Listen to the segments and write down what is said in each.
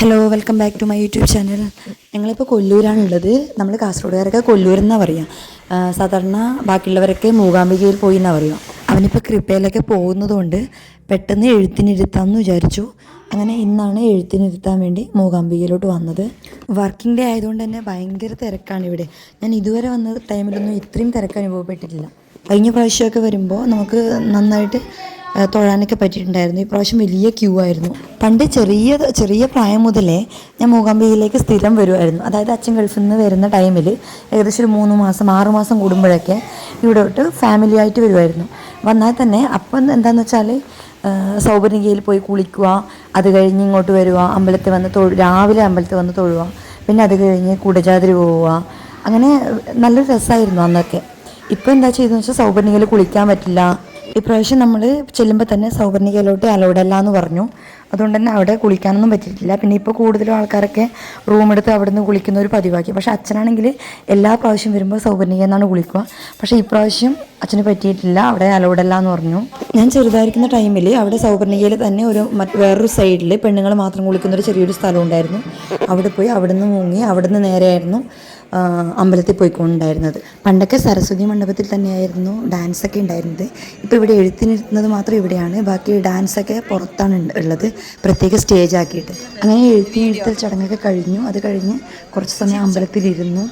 Hello welcome back to my YouTube channel ഞങ്ങളിപ്പോൾ കൊല്ലൂരാണുള്ളത്. നമ്മൾ കാസർഗോഡുകാരൊക്കെ കൊല്ലൂർ എന്നാണ് പറയുക സാധാരണ ബാക്കിയുള്ളവരൊക്കെ മൂകാംബികയിൽ പോയി എന്നാണ് പറയുക അവനിപ്പോൾ കൃപയിലൊക്കെ പോകുന്നതുകൊണ്ട് പെട്ടെന്ന് എഴുത്തിനിരുത്താമെന്ന് വിചാരിച്ചു. അങ്ങനെ ഇന്നാണ് എഴുത്തിനിരുത്താൻ വേണ്ടി മൂകാംബികയിലോട്ട് വന്നത്. വർക്കിംഗ് ഡേ ആയതുകൊണ്ട് തന്നെ ഭയങ്കര തിരക്കാണ് ഇവിടെ. ഞാൻ ഇതുവരെ വന്ന ടൈമിലൊന്നും ഇത്രയും തിരക്ക് അനുഭവപ്പെട്ടിട്ടില്ല. കഴിഞ്ഞ പ്രാവശ്യമൊക്കെ വരുമ്പോൾ നമുക്ക് നന്നായിട്ട് തൊഴാനൊക്കെ പറ്റിയിട്ടുണ്ടായിരുന്നു. ഈ പ്രാവശ്യം വലിയ ക്യൂ ആയിരുന്നു. പണ്ട് ചെറിയ ചെറിയ പ്രായം മുതലേ ഞാൻ മൂകാംബികയിലേക്ക് സ്ഥിരം വരുമായിരുന്നു അതായത് അച്ഛൻ ഗൾഫിൽ നിന്ന് വരുന്ന ടൈമിൽ ഏകദേശം ഒരു മൂന്ന് മാസം ആറ് മാസം കൂടുമ്പോഴൊക്കെ തൊട്ട് ഫാമിലി ആയിട്ട് വരുമായിരുന്നു വന്നാൽ തന്നെ അപ്പം എന്താണെന്ന് വെച്ചാൽ സൗപർണികയിൽ പോയി കുളിക്കുക അത് കഴിഞ്ഞ് ഇങ്ങോട്ട് വരിക അമ്പലത്തിൽ വന്ന് തൊഴു രാവിലെ അമ്പലത്തിൽ വന്ന് തൊഴുക പിന്നെ അത് കഴിഞ്ഞ് കുടജാതിരി പോവുക അങ്ങനെ നല്ലൊരു രസമായിരുന്നു അന്നൊക്കെ. ഇപ്പോൾ എന്താ ചെയ്തതെന്ന് വെച്ചാൽ സൗപർണികയിൽ കുളിക്കാൻ പറ്റില്ല ഇപ്രാവശ്യം നമ്മൾ ചെല്ലുമ്പോൾ തന്നെ സൗവർണികയിലോട്ട് അലോഡല്ല എന്ന് പറഞ്ഞു. അതുകൊണ്ട് തന്നെ അവിടെ കുളിക്കാനൊന്നും പറ്റിയിട്ടില്ല. പിന്നെ ഇപ്പോൾ കൂടുതലും ആൾക്കാരൊക്കെ റൂം എടുത്ത് അവിടെ നിന്ന് കുളിക്കുന്ന ഒരു പതിവാക്കി. പക്ഷേ അച്ഛനാണെങ്കിൽ എല്ലാ പ്രാവശ്യം വരുമ്പോൾ സൗപർണിക എന്നാണ് കുളിക്കുക. പക്ഷേ ഇപ്രാവശ്യം അച്ഛന് പറ്റിയിട്ടില്ല. അവിടെ അലൗഡ് അല്ല എന്ന് പറഞ്ഞു. ഞാൻ ചെറുതായിരിക്കുന്ന ടൈമിൽ അവിടെ സൗപർണികയിൽ തന്നെ ഒരു വേറൊരു സൈഡിൽ പെണ്ണുങ്ങൾ മാത്രം കുളിക്കുന്ന ഒരു ചെറിയൊരു സ്ഥലം ഉണ്ടായിരുന്നു. അവിടെ പോയി അവിടെ നിന്ന് മുങ്ങി അവിടെ നിന്ന് നേരെയായിരുന്നു അമ്പലത്തിൽ പോയിക്കൊണ്ടുണ്ടായിരുന്നത് പണ്ടൊക്കെ സരസ്വതി മണ്ഡപത്തിൽ തന്നെയായിരുന്നു ഡാൻസൊക്കെ ഉണ്ടായിരുന്നത്. ഇപ്പോൾ ഇവിടെ എഴുത്തിനിരുത്തുന്നത് മാത്രം ഇവിടെയാണ്. ബാക്കി ഡാൻസൊക്കെ പുറത്താണ് ഉള്ളത്. പ്രത്യേക സ്റ്റേജ് ആക്കിയിട്ട്. അങ്ങനെ എഴുത്തി എഴുത്തൽ ചടങ്ങൊക്കെ കഴിഞ്ഞു. അത് കഴിഞ്ഞ് കുറച്ച് സമയം അമ്പലത്തിലിരുന്നു.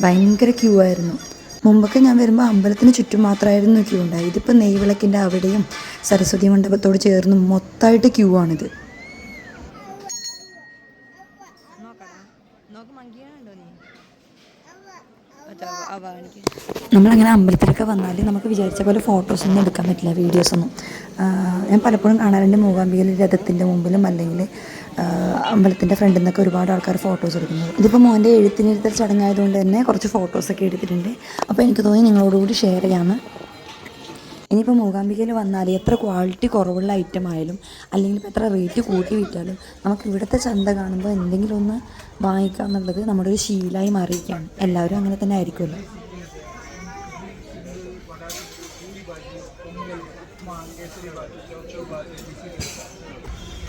ഭയങ്കര ക്യൂ ആയിരുന്നു. മുമ്പൊക്കെ ഞാൻ വരുമ്പോൾ അമ്പലത്തിന് ചുറ്റും മാത്രമായിരുന്നു ക്യൂ ഉണ്ടായി ഇതിപ്പോൾ നെയ്വിളക്കിന്റെ അവിടെയും സരസ്വതി മണ്ഡപത്തോട് ചേർന്ന് മൊത്തമായിട്ട് ക്യൂ ആണിത്. നമ്മളങ്ങനെ അമ്പലത്തിലൊക്കെ വന്നാൽ നമുക്ക് വിചാരിച്ച പോലെ ഫോട്ടോസൊന്നും എടുക്കാൻ പറ്റില്ല വീഡിയോസൊന്നും ഞാൻ പലപ്പോഴും കാണാറുണ്ട് മൂകാംബികയിൽ രഥത്തിന്റെ മുമ്പിലും അല്ലെങ്കിൽ അമ്പലത്തിന്റെ ഫ്രണ്ടിൽ നിന്നൊക്കെ ഒരുപാട് ആൾക്കാർ ഫോട്ടോസ് എടുക്കുന്നത്. ഇതിപ്പോൾ മോന്റെ എഴുത്തിനിരുത്തൽ ചടങ്ങായതുകൊണ്ട് തന്നെ കുറച്ച് ഫോട്ടോസൊക്കെ എടുത്തിട്ടുണ്ട്. അപ്പോൾ എനിക്ക് തോന്നി നിങ്ങളോടുകൂടി ഷെയർ ചെയ്യാമെന്ന് ഇനിയിപ്പോൾ മൂകാംബികയിൽ വന്നാൽ എത്ര ക്വാളിറ്റി കുറവുള്ള ഐറ്റം ആയാലും അല്ലെങ്കിൽ ഇപ്പോൾ എത്ര റേറ്റ് കൂട്ടി വിറ്റാലും നമുക്ക് ഇവിടുത്തെ ചന്ത കാണുമ്പോൾ എന്തെങ്കിലും ഒന്ന് വാങ്ങിക്കുക എന്നുള്ളത് നമ്മുടെ ഒരു ശീലമായി മാറിയിരിക്കുകയാണ്. എല്ലാവരും അങ്ങനെ തന്നെ ആയിരിക്കുമല്ലോ.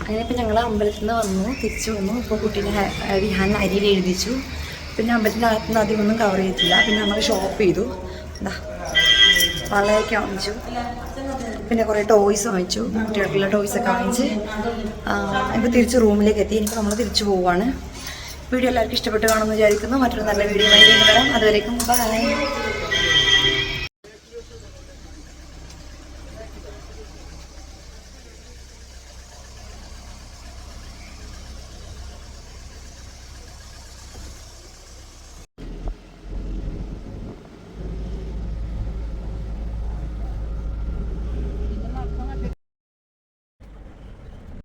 അങ്ങനെ ഇപ്പം ഞങ്ങൾ അമ്പലത്തിൽ നിന്ന് വന്നു തിരിച്ചു വന്നു. ഇപ്പോൾ കുട്ടീനെ വിഹാൻ അരിയിൽ എഴുതിച്ചു. പിന്നെ അമ്പലത്തിന്റെ അകത്തുനിന്ന് അധികം ഒന്നും കവർ ചെയ്തിട്ടില്ല. പിന്നെ നമ്മൾ ഷോപ്പ് ചെയ്തു. എന്താ വളയൊക്കെ വാങ്ങിച്ചു. പിന്നെ കുറേ ടോയ്സ് വാങ്ങിച്ചു. കുട്ടികൾക്കുള്ള ടോയ്സ് ഒക്കെ വാങ്ങിച്ച്. ഇപ്പോൾ തിരിച്ച് റൂമിലേക്ക് എത്തി. ഇനിയിപ്പോൾ നമ്മൾ തിരിച്ചു പോവുകയാണ് വീഡിയോ എല്ലാവർക്കും ഇഷ്ടപ്പെട്ട് കാണുമെന്ന് വിചാരിക്കുന്നു. മറ്റൊരു നല്ല വീഡിയോ വരാം. അതുവരേക്കും ബൈ